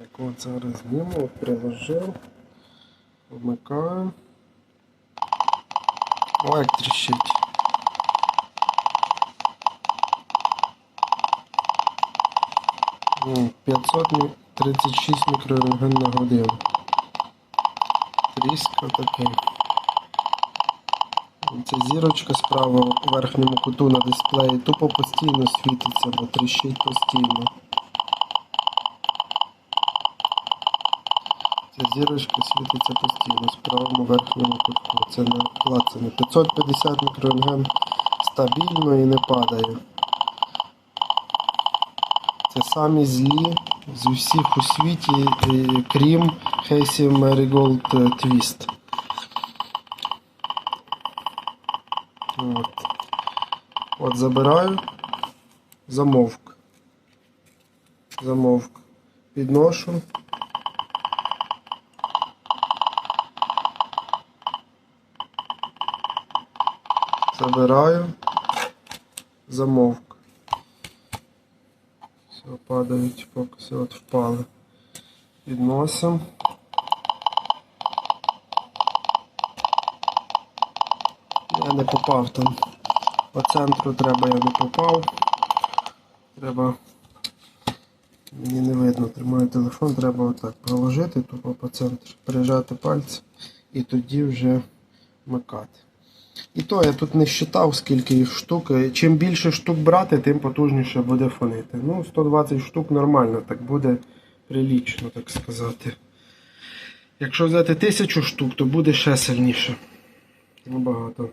Так, от зараз зніму, от приложив, вмикаю. Ой, як тріщить. М, 536 мікрорентген на годину. Тріск отакий. Ця зірочка справа в верхньому куту на дисплеї тупо постійно світиться, бо тріщить постійно. Зірочка світиться постійно в правому верхньому кутку. Це не клацане. 550 мікрорентген стабільно і не падає. Це самі злі з усіх у світі, е, крім Хейсі Marigold Twist. От. От забираю, замовк. Замовк. Підношу. Забираю, замовк. Все, падають, поки все от впали. Підносимо. Я не попав там. По центру треба, я не попав. Треба. Мені не видно, тримаю телефон, треба отак проложити тупо по центру, прижати пальці і тоді вже вмикати. І то я тут не считав, скільки їх штук. Чим більше штук брати, тим потужніше буде фонити. Ну, 120 штук нормально, так буде прилічно, так сказати. Якщо взяти 1000 штук, то буде ще сильніше. Набагато.